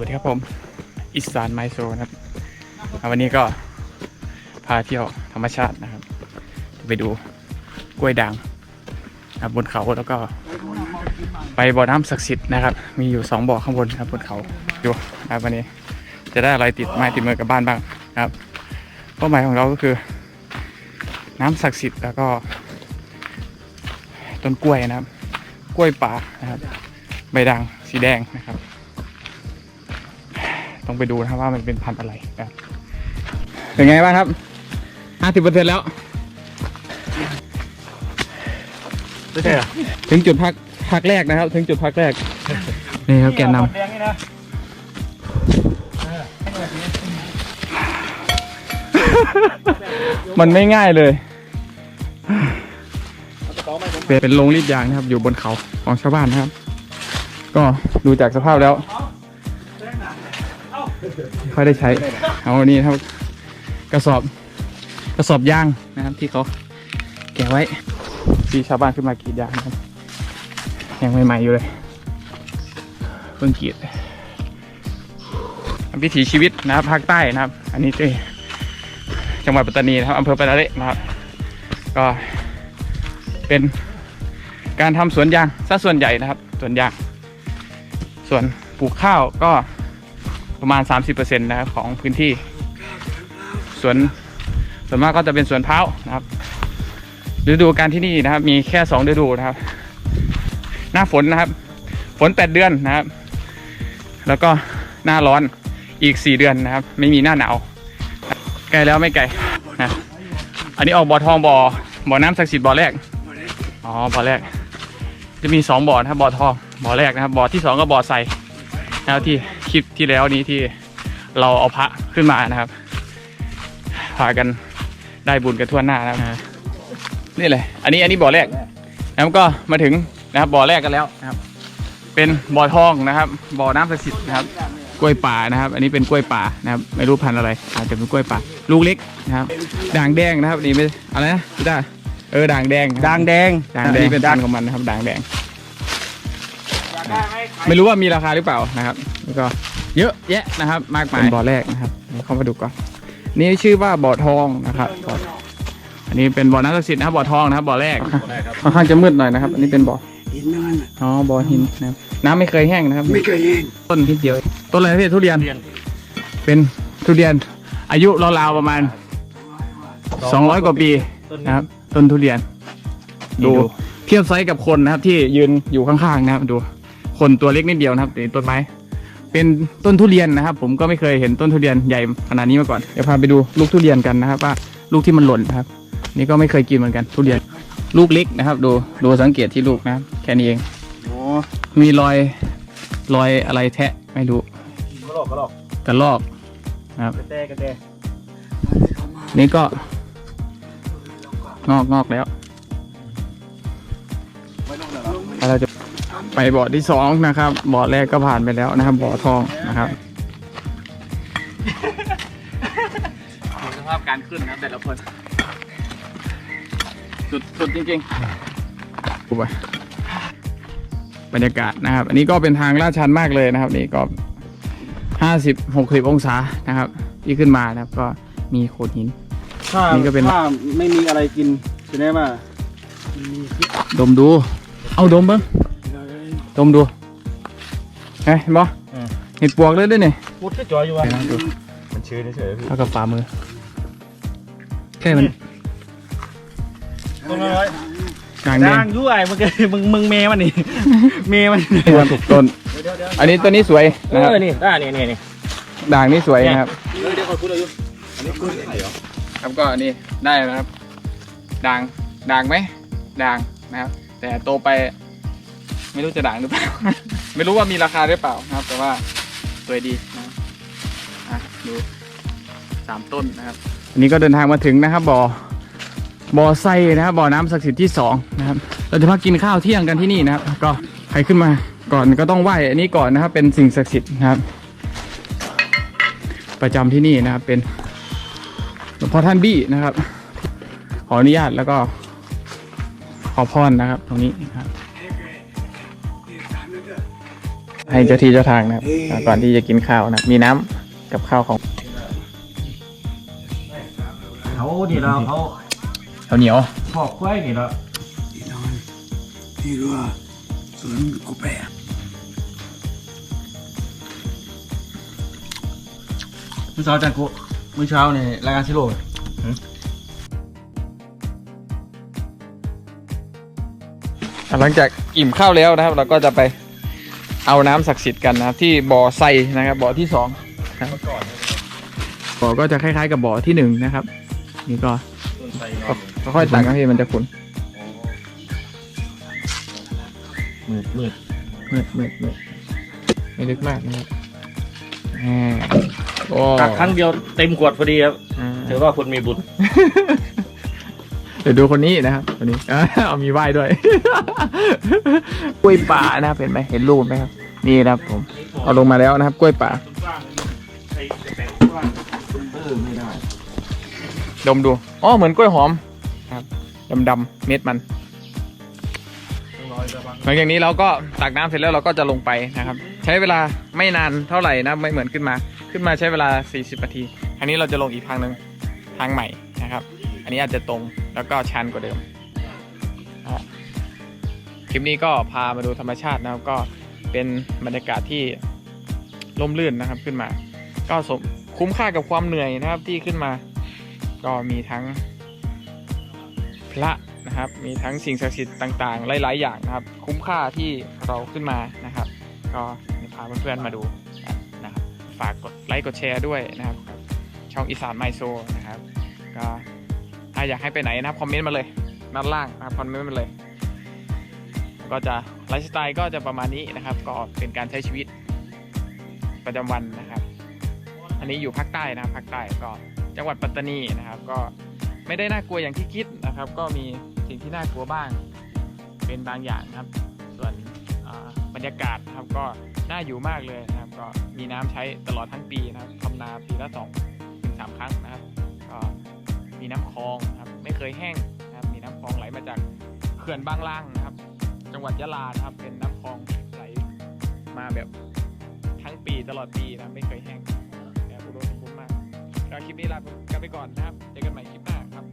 วัสดีครับผม อิสานไมโซนะครับวันนี้ก็พาเที่ยวธรรมชาตินะครับ ไปดูกล้วยด่างนะบบนเขาแล้วก็ ไปบ่อน้ำศักดิ์สิทธิ์นะครับ มีอยู่สองบ่อข้างบนครับบนเขาดูนะครับวันนี้จะได้อะไรติดไม้ติดมือกลับบ้านบ้างนะครับเป้าหมายของเราก็คือ น้ำศักดิ์สิทธิ์แล้วก็ ต้นกล้วยนะครับ กล้วยป่านะครับ ใบด่างสีแดงนะครับ ต้องไปดูนะครับว่ามันเป็นพันธุ์อะไรนะครับเป็นไงบ้างครับห้าสิบเปอร์เซ็นต์แล้ว ไม่ใช่เหรอถึงจุดพักพักแรกนะครับ ถึงจุดพักแรก นี่ครับแกนนแดงนี่นะำมันไม่ง่ายเลยเป็นเป็นโรงรีดยางนะครับ อยู่บนเขาของชาวบ้านนะครับ ก็ดูจากสภาพแล้วไม่ค่ อยได้ใช้ เอาอันนี้ครับ กระสอบกระสอบยางนะครับ ที่เขาแกะไว้ที่ชาวบ้านขึ้นมากรีดยางนะครับยังใหม่ๆอยู่เลยเพิ่งกรีดวิถีชีวิตนะครับภาคใต้นะครับ อันนี้ที่จังหวัดปัตตานีนะครับอำเภอปะตะเละนะครับ ก็เป็นการทำสวนยางซะส่วนใหญ่นะครับ สวนยาง ส่วนปลูกข้าวก็ ประมาณ 30%นะครับของพื้นที่สวนส่วนมากก็จะเป็นสวนเพ้านะครับฤดูการที่นี่นะครับ มีแค่สองฤดูนะครับ หน้าฝนนะครับ ฝนแปดเดือนนะครับ แล้วก็หน้าร้อนอีกสี่เดือนนะครับ ไม่มีหน้าหนาวใกลแล้วไม่ไกลนะอันนี้ออกบ่อทองบ่อบ่อน้ำศักดิ์สิทธิ์บ่อแรกอ๋อบ่อแรก จะมีสองบ่อนะครับบ่อทองบ่อแรกนะครับบ่อที่สองก็บ่อใส นะครับที่คลิปที่แล้วนี้ที่เราเอาพระขึ้นมานะครับพากันได้บุญกันทั่วหน้านะครับนี่เลย อันนี้อันนี้บ่อแรกแล้วก็มาถึงนะครับบ่อแรกกันแล้วนะครับ เป็นบ่อทองนะครับ บ่อน้ำศักดิ์สิทธิ์นะครับ กล้วยป่านะครับ อันนี้เป็นกล้วยป่านะครับ ไม่รู้พันธุ์อะไร อาจจะเป็นกล้วยป่า ลูกเล็กนะครับ ด่างแดงนะครับนี่ไม่อะไรนะพี่ตาเออด่างแดงนะครับด่างแดงด่างแดงเป็นพันธุ์ของมันนะครับ ด่างแดง ไม่รู้ว่ามีราคาหรือเปล่านะครับแล้วก็เยอะแยะนะครับ มากมายเป็นบ่อแรกนะครับเดี๋ยวเข้ามาดูก่อนนี่ชื่อว่าบ่อทองนะครับบ่ออันนี้เป็นบ่อน้ำศักดิ์สิทธิ์นะครับบ่อทองนะครับบ่อแรกค่อนข้างจะมืดหน่อยนะครับ อันนี้เป็นบ่อหินนั่นน่ะอ๋อบ่อหินนะครับน้ำไม่เคยแห้งนะครับ ไม่เคยเห็นต้นนิดเดียวต้นอะไรนะพี่ทุเรียนเรียน เป็นทุเรียนอายุราวๆประมาณ 200 กว่าปีต้นนะครับ ต้นทุเรียนนี่ดูดูเทียบไซส์กับคนนะครับที่ยืนอยู่ข้างๆนะครับดู คนตัวเล็กนิดเดียวนะครับนี่ต้นไม้ เป็นต้นทุเรียนนะครับ ผมก็ไม่เคยเห็นต้นทุเรียนใหญ่ขนาดนี้มาก่อนเดี๋ยวพาไปดูลูกทุเรียนกันนะครับ ว่าลูกที่มันหล่นนะครับ นี่ก็ไม่เคยกินเหมือนกันทุเรียนลูกเล็กนะครับ ดูดูสังเกตที่ลูกนะครับแค่นี้เองโอ้มีรอยรอยอะไรแทะไม่รู้กระหลอกกระหลอกกระลอกนะครับกระแตกระแตนี่ก็ งอกงอกแล้วเราจะ ไปบ่อที่สองนะครับ บ่อแรกก็ผ่านไปแล้วนะครับ บ่อทองนะครับสภาพการขึ้นนะแต่ละคนสุดสุดจริงๆดูไปบรรยากาศนะครับ อันนี้ก็เป็นทางลาดชันมากเลยนะครับ นี่ก็ห้าสิบหกสิบองศานะครับ ที่ขึ้นมานะครับ ก็มีโขดหิน ถ้านี่ก็เป็น ถ้าไม่มีอะไรกินจะได้ว่าดมดู เอาดมเบิ้ง ดมดูเฮ้ยเห็นบ่อืม เห็ดปวกเลยด้วยนี่พูดก็จอยอยู่ว่าเห็นไหมดูมันชื้นเฉยๆพี่เท่ากับฝ่ามือแค่มันต้นน้อยกลางแดด่างงอยู่ไอ้มึงมึงมึงเมมันนี่เมมันตัวถูกต้น อันนี้ตัวนี้สวยเอนะครับอนี่ได้นี่นี่นี่ด่างนี่สวยนะครับ เดี๋ยวคอยพูดอายุอันนี้คือไข่เหรอครับก็อันนี้ได้แล้วนะครับด่างด่างไหมด่างนะครับ แต่โตไป ไม่รู้จะด่างหรือเปล่า ไม่รู้ว่ามีราคาหรือเปล่านะครับ แต่ว่าสวยดีนะอะดูสามต้นนะครับอันนี้ก็เดินทางมาถึงนะครับบ่อบ่อไส้นะครับบ่อน้ำศักดิ์สิทธิ์ที่สองนะครับ เราจะพักกินข้าวเที่ยงกันที่นี่นะครับ ก็ใครขึ้นมาก่อนก็ต้องไหว้อันนี้ก่อนนะครับ เป็นสิ่งศักดิ์สิทธิ์นะครับ ประจำที่นี่นะครับ เป็นหลวงพ่อท่านบี้นะครับ ขออนุญาตแล้วก็ขอพรนะครับ ตรงนี้นะครับ ให้เจ้าที่เจ้าทางนะครับอ่าก่อนที่จะกินข้าวนะครับมีน้ำกับข้าวของเขานี่เราเขาข้าวเหนียวพอกกล้วยนี่เราที่นอนที่รั้วสวนกุแปะเมื่อเช้าจังกูเมื่อเช้าในรายการชิโร่หลังจากอิ่มข้าวแล้วนะครับ เราก็จะไป เอาน้ำศักดิ์สิทธิ์กันนะครับ ที่บ่อไซนะครับบ่อที่สองนะครับบ่อก็จะคล้ายๆ กับบ่อที่หนึ่งนะครับ นี่ก็ต้นไทรก็ค่อยๆตักนะพี่มันจะขุนมืดมืดมืดมืดมืดไม่ลึกมากนะครับอ่าโอ้ตักครั้งเดียวเต็มขวดพอดีครับอ่าถือว่าคนมีบุญ เดี๋ยวดูคนนี้นะครับคนนี้อ่าเอามีไหว้ด้วย กล้วยป่านะครับเห็นไหมเห็นรูปไหมครับ นี่นะครับผม เอาลงมาแล้วนะครับ กล้วยป่า ดมดู อ๋อ เหมือนกล้วยหอมครับดำๆเม็ดมัน หลังจากนี้เราก็ตักน้ำเสร็จแล้วเราก็จะลงไปนะครับ ใช้เวลาไม่นานเท่าไหร่นะไม่เหมือนขึ้นมา ขึ้นมาใช้เวลา 40นาที อันนี้เราจะลงอีกทางหนึ่งทางใหม่นะครับ อันนี้อาจจะตรง แล้วก็ชันกว่าเดิมนะฮะคลิปนี้ก็พามาดูธรรมชาตินะครับก็เป็นบรรยากาศที่ร่มรื่นนะครับขึ้นมา ก็สมคุ้มค่ากับความเหนื่อยนะครับที่ขึ้นมา ก็มีทั้งพระนะครับ มีทั้งสิ่งศักดิ์สิทธิ์ต่างๆ หลาย ๆ อย่างนะครับ คุ้มค่าที่เราขึ้นมานะครับ ก็พาเพื่อนๆมาดูกันนะครับฝากกดไลค์กดแชร์ด้วยนะครับ ช่องอีสานไมโซนะครับ ก็ถ้า อยากให้ไปไหนนะครับคอมเมนต์มาเลยด้านล่างนะครับคอมเมนต์มาเลย ก็จะไลฟ์สไตล์ก็จะประมาณนี้นะครับ ก็เป็นการใช้ชีวิตประจำวันนะครับ อันนี้อยู่ภาคใต้นะครับภาคใต้ก็จังหวัดปัตตานีนะครับ ก็ไม่ได้น่ากลัวอย่างที่คิดนะครับ ก็มีสิ่งที่น่ากลัวบ้างเป็นบางอย่างนะครับ ส่วนบรรยากาศครับก็น่าอยู่มากเลยนะครับ ก็มีน้ำใช้ตลอดทั้งปีนะครับทำนาปีละสองถึงสามครั้งนะครับ มีน้ำคลองนะครับไม่เคยแห้งนะครับมีน้ำคลองไหลมาจากเขื่อนบางล่างนะครับ จังหวัดยะลานะครับเป็นน้ำคลองไหลมาแบบทั้งปีตลอดปีนะไม่เคยแห้งแต่อุดมสมบูรณ์มากก็คลิปนี้ลาไปก่อนนะครับเจอกันใหม่คลิปหน้าครับ